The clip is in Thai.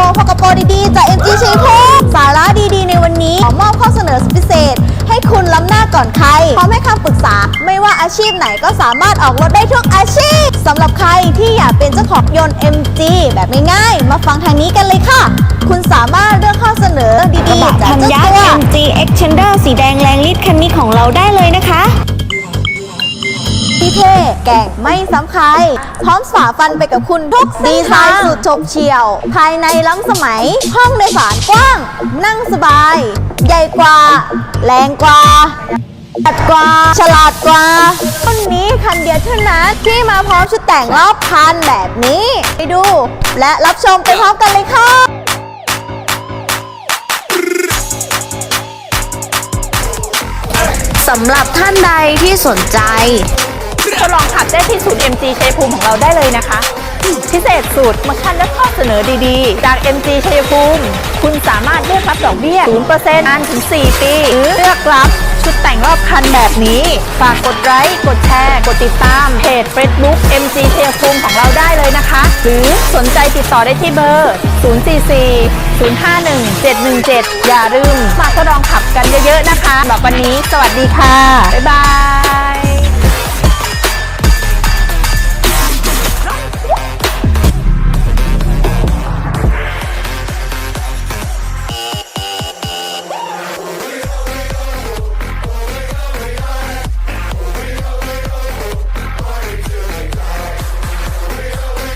โปกโปดีๆ จาก MG ชัยภูมิสาระดีๆ ในวันนี้ขอมอบข้อเสนอพิเศษ ให้คุณล้ำหน้าก่อนใคร พร้อมให้คำปรึกษา ไม่ว่าอาชีพไหนก็สามารถออกรถได้ทุกอาชีพสำหรับใครที่อยากเป็นเจ้าของยนต์ MG แบบง่ายๆ มาฟังทางนี้กันเลยค่ะ คุณสามารถเลือกข้อเสนอกระดีๆ จากพันเจ้าตัษ์ว MG Extender สีแดงแรงฤทธิ์คันนี้ของเราได้เลย แกร่งไม่ซ้ำใคร พร้อมฝ่าฟันไปกับคุณทุกดีไซน์สุดฉบเฉี่ยว ภายในล้ำสมัย ห้องโดยสารกว้าง นั่งสบาย ใหญ่กว่า แรงกว่าอัดกว่า ฉลาดกว่ารุ่นนี้คันเดียวเท่านั้นที่มาพร้อมชุดแต่งรอบคันแบบนี้ ไปดู และรับชมไปพร้อมกันเลยค่ะสำหรับท่านใดที่สนใจ ทดลองขับได้ที่ศูนย์ MG ชัยภูมิของเราได้เลยนะคะ พิเศษสุดมาคันและข้อเสนอดีๆ จาก MG ชัยภูมิ คุณสามารถเลือกรับดอกเบี้ย 0%นานถึง 4 ปี หรือเลือกรับชุดแต่งรอบคันแบบนี้ ฝากกดไลค์ กดแชร์ กดติดตาม เพจ Facebook MG ชัยภูมิของเราได้เลยนะคะ หรือสนใจติดต่อได้ที่เบอร์ 044 051 717 อย่าลืมมาทดลองขับกันเยอะๆนะคะสำหรับวันนี้ สวัสดีค่ะ บ๊ายบาย